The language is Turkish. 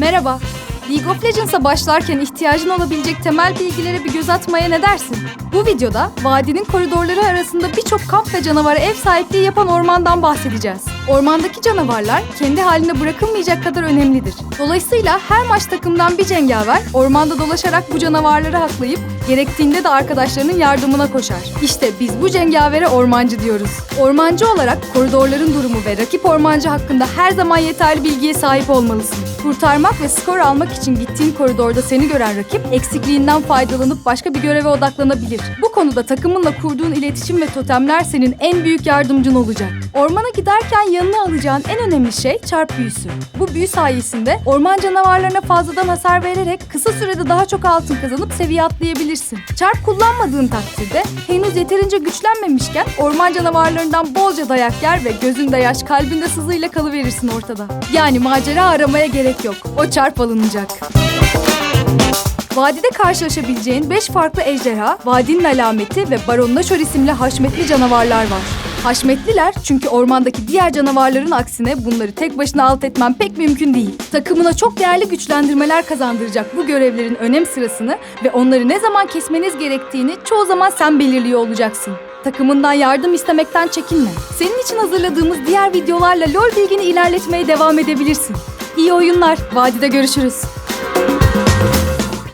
Merhaba. League of Legends'a başlarken ihtiyacın olabilecek temel bilgilere bir göz atmaya ne dersin? Bu videoda vadinin koridorları arasında birçok kamp ve canavara ev sahipliği yapan ormandan bahsedeceğiz. Ormandaki canavarlar kendi haline bırakılmayacak kadar önemlidir. Dolayısıyla her maç takımdan bir cengaver ormanda dolaşarak bu canavarları haklayıp gerektiğinde de arkadaşlarının yardımına koşar. İşte biz bu cengavere ormancı diyoruz. Ormancı olarak koridorların durumu ve rakip ormancı hakkında her zaman yeterli bilgiye sahip olmalısın. Kurtarmak ve skor almak için gittiğin koridorda seni gören rakip eksikliğinden faydalanıp başka bir göreve odaklanabilir. Bu konuda takımınla kurduğun iletişim ve totemler senin en büyük yardımcın olacak. Ormana giderken yanına alacağın en önemli şey çarp büyüsü. Bu büyü sayesinde orman canavarlarına fazladan hasar vererek kısa sürede daha çok altın kazanıp seviye atlayabilirsin. Çarp kullanmadığın takdirde henüz yeterince güçlenmemişken orman canavarlarından bolca dayak yer ve gözünde yaş kalbinde sızıyla kalıverirsin ortada. Yani macera aramaya gerek yok. O çarp alınacak. Vadide karşılaşabileceğin 5 farklı ejderha, vadinin alameti ve Baron Nashor isimli haşmetli canavarlar var. Haşmetliler çünkü ormandaki diğer canavarların aksine bunları tek başına alt etmen pek mümkün değil. Takımına çok değerli güçlendirmeler kazandıracak bu görevlerin önem sırasını ve onları ne zaman kesmeniz gerektiğini çoğu zaman sen belirliyor olacaksın. Takımından yardım istemekten çekinme. Senin için hazırladığımız diğer videolarla LoL bilgini ilerletmeye devam edebilirsin. İyi oyunlar. Vadide görüşürüz.